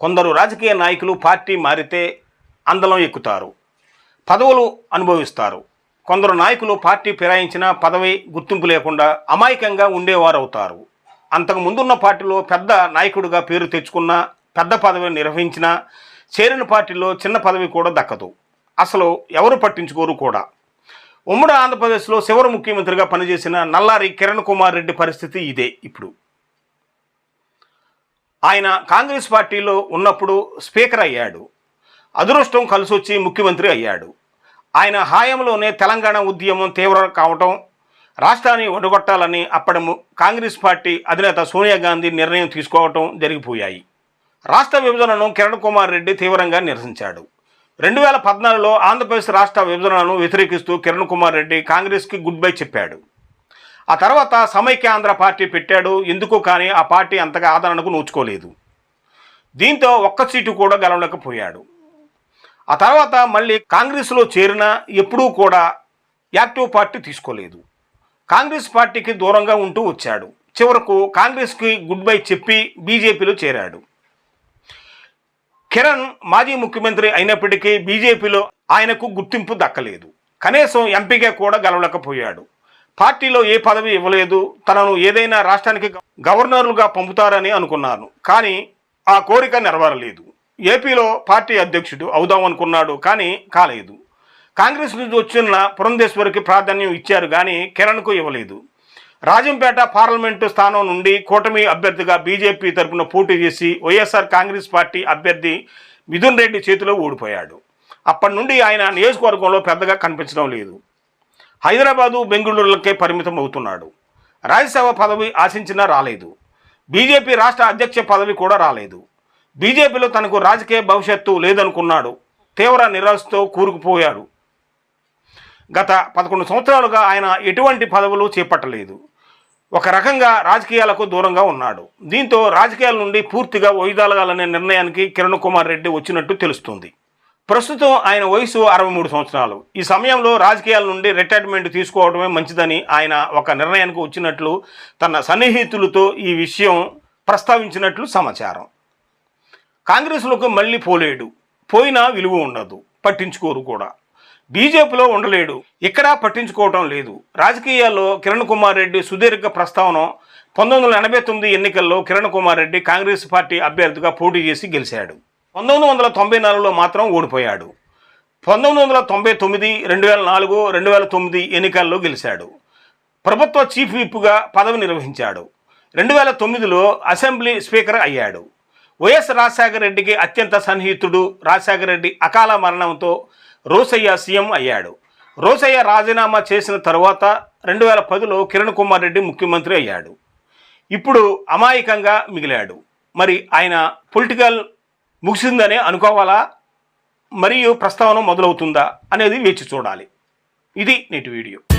కొందరు రాజకీయ నాయకులు పార్టీ మారితే అందలం ఎక్కుతారు పదవులు అనుభవిస్తారు. కొందరు నాయకులు పార్టీ ఫిరాయించిన పదవి గుర్తింపు లేకుండా అమాయకంగా ఉండేవారవుతారు. అంతకు ముందున్న పార్టీలో పెద్ద నాయకుడిగా పేరు తెచ్చుకున్న పెద్ద పదవి నిర్వహించిన చేరిన పార్టీలో చిన్న పదవి కూడా దక్కదు. అసలు ఎవరు పట్టించుకోరు కూడా. ఉమ్మడి ఆంధ్రప్రదేశ్లో చివరి ముఖ్యమంత్రిగా పనిచేసిన నల్లారి కిరణ్ కుమార్ రెడ్డి పరిస్థితి ఇదే ఇప్పుడు. ఆయన కాంగ్రెస్ పార్టీలో ఉన్నప్పుడు స్పీకర్ అయ్యాడు. అదృష్టం కలిసొచ్చి ముఖ్యమంత్రి అయ్యాడు. ఆయన హాయంలోనే తెలంగాణ ఉద్యమం తీవ్రం కావటం రాష్ట్రాన్ని ఒడగొట్టాలని అప్పటి కాంగ్రెస్ పార్టీ అధినేత సోనియా గాంధీ నిర్ణయం తీసుకోవటం జరిగిపోయాయి. రాష్ట్ర విభజనను కిరణ్ కుమార్ రెడ్డి తీవ్రంగా నిరసించాడు. రెండు వేల పద్నాలుగులో ఆంధ్రప్రదేశ్ రాష్ట్ర విభజనను వ్యతిరేకిస్తూ కిరణ్ కుమార్ రెడ్డి కాంగ్రెస్కి గుడ్ బై చెప్పాడు. ఆ తర్వాత సమైక్యాంధ్ర పార్టీ పెట్టాడు. ఎందుకు కానీ ఆ పార్టీ అంతగా ఆదరణకు నోచుకోలేదు. దీంతో ఒక్క సీటు కూడా గెలవలేకపోయాడు. ఆ తర్వాత మళ్ళీ కాంగ్రెస్లో చేరిన ఎప్పుడూ కూడా యాక్టివ్ పార్టీ తీసుకోలేదు. కాంగ్రెస్ పార్టీకి దూరంగా ఉంటూ వచ్చాడు. చివరకు కాంగ్రెస్కి గుడ్ బై చెప్పి బీజేపీలో చేరాడు. కిరణ్ మాజీ ముఖ్యమంత్రి అయినప్పటికీ బీజేపీలో ఆయనకు గుర్తింపు దక్కలేదు. కనీసం ఎంపీగా కూడా గెలవలేకపోయాడు. పార్టీలో ఏ పదవి ఇవ్వలేదు తనను ఏదైనా రాష్ట్రానికి గవర్నర్లుగా పంపుతారని అనుకున్నాను. కానీ ఆ కోరిక నెరవేరలేదు. ఏపీలో పార్టీ అధ్యక్షుడు అవుదాం అనుకున్నాడు కానీ కాలేదు. కాంగ్రెస్ నుంచి వచ్చిన పురంధేశ్వరికి ప్రాధాన్యం ఇచ్చారు కానీ కిరణ్కు ఇవ్వలేదు. రాజంపేట పార్లమెంటు స్థానం నుండి కూటమి అభ్యర్థిగా బీజేపీ తరఫున పోటీ చేసి వైఎస్ఆర్ కాంగ్రెస్ పార్టీ అభ్యర్థి మిథున్ రెడ్డి చేతిలో ఓడిపోయాడు. అప్పటి నుండి ఆయన నియోజకవర్గంలో పెద్దగా కనిపించడం లేదు. హైదరాబాదు బెంగళూరులకే పరిమితం అవుతున్నాడు రాజ్యసభ పదవి ఆశించినా రాలేదు. బీజేపీ రాష్ట్ర అధ్యక్ష పదవి కూడా రాలేదు. బీజేపీలో తనకు రాజకీయ భవిష్యత్తు లేదనుకున్నాడు. తీవ్ర నిరాశతో కూరుకుపోయాడు. గత పదకొండు సంవత్సరాలుగా ఆయన ఎటువంటి పదవులు చేపట్టలేదు. ఒక రకంగా రాజకీయాలకు దూరంగా ఉన్నాడు. దీంతో రాజకీయాల నుండి పూర్తిగా వైదొలగాలనే నిర్ణయానికి కిరణ్ కుమార్ రెడ్డి వచ్చినట్టు తెలుస్తుంది. ప్రస్తుతం ఆయన వయసు అరవై మూడు సంవత్సరాలు. ఈ సమయంలో రాజకీయాల నుండి రిటైర్మెంట్ తీసుకోవడమే మంచిదని ఆయన ఒక నిర్ణయానికి వచ్చినట్లు తన సన్నిహితులతో ఈ విషయం ప్రస్తావించినట్లు సమాచారం. కాంగ్రెస్లోకి మళ్ళీ పోలేడు. పోయినా విలువ ఉండదు. పట్టించుకోరు కూడా. బీజేపీలో ఉండలేడు. ఇక్కడ పట్టించుకోవటం లేదు. రాజకీయాల్లో కిరణ్ కుమార్ రెడ్డి సుదీర్ఘ ప్రస్తావన పంతొమ్మిది వందల ఎనభై తొమ్మిది ఎన్నికల్లో కిరణ్ కుమార్ రెడ్డి కాంగ్రెస్ పార్టీ అభ్యర్థిగా పోటీ చేసి గెలిచాడు. పంతొమ్మిది వందల తొంభై నాలుగులో మాత్రం ఓడిపోయాడు. పంతొమ్మిది వందల తొంభై తొమ్మిది రెండు వేల నాలుగు రెండు వేల తొమ్మిది ఎన్నికల్లో గెలిచాడు. ప్రభుత్వ చీఫ్ విప్గా పదవి నిర్వహించాడు. రెండు వేల తొమ్మిదిలో అసెంబ్లీ స్పీకర్ అయ్యాడు. వైఎస్ రాజశేఖర రెడ్డికి అత్యంత సన్నిహితుడు రాజశేఖర రెడ్డి అకాల మరణంతో రోసయ్య సీఎం అయ్యాడు. రోసయ్య రాజీనామా చేసిన తర్వాత రెండు వేల పదిలో కిరణ్ కుమార్ రెడ్డి ముఖ్యమంత్రి అయ్యాడు. ఇప్పుడు అమాయకంగా మిగిలాడు. మరి ఆయన పొలిటికల్ ముగిసిందనే అనుకోవాలా? మరియు ప్రస్తావన మొదలవుతుందా? అనేది వేచి చూడాలి. ఇది నేటి వీడియో.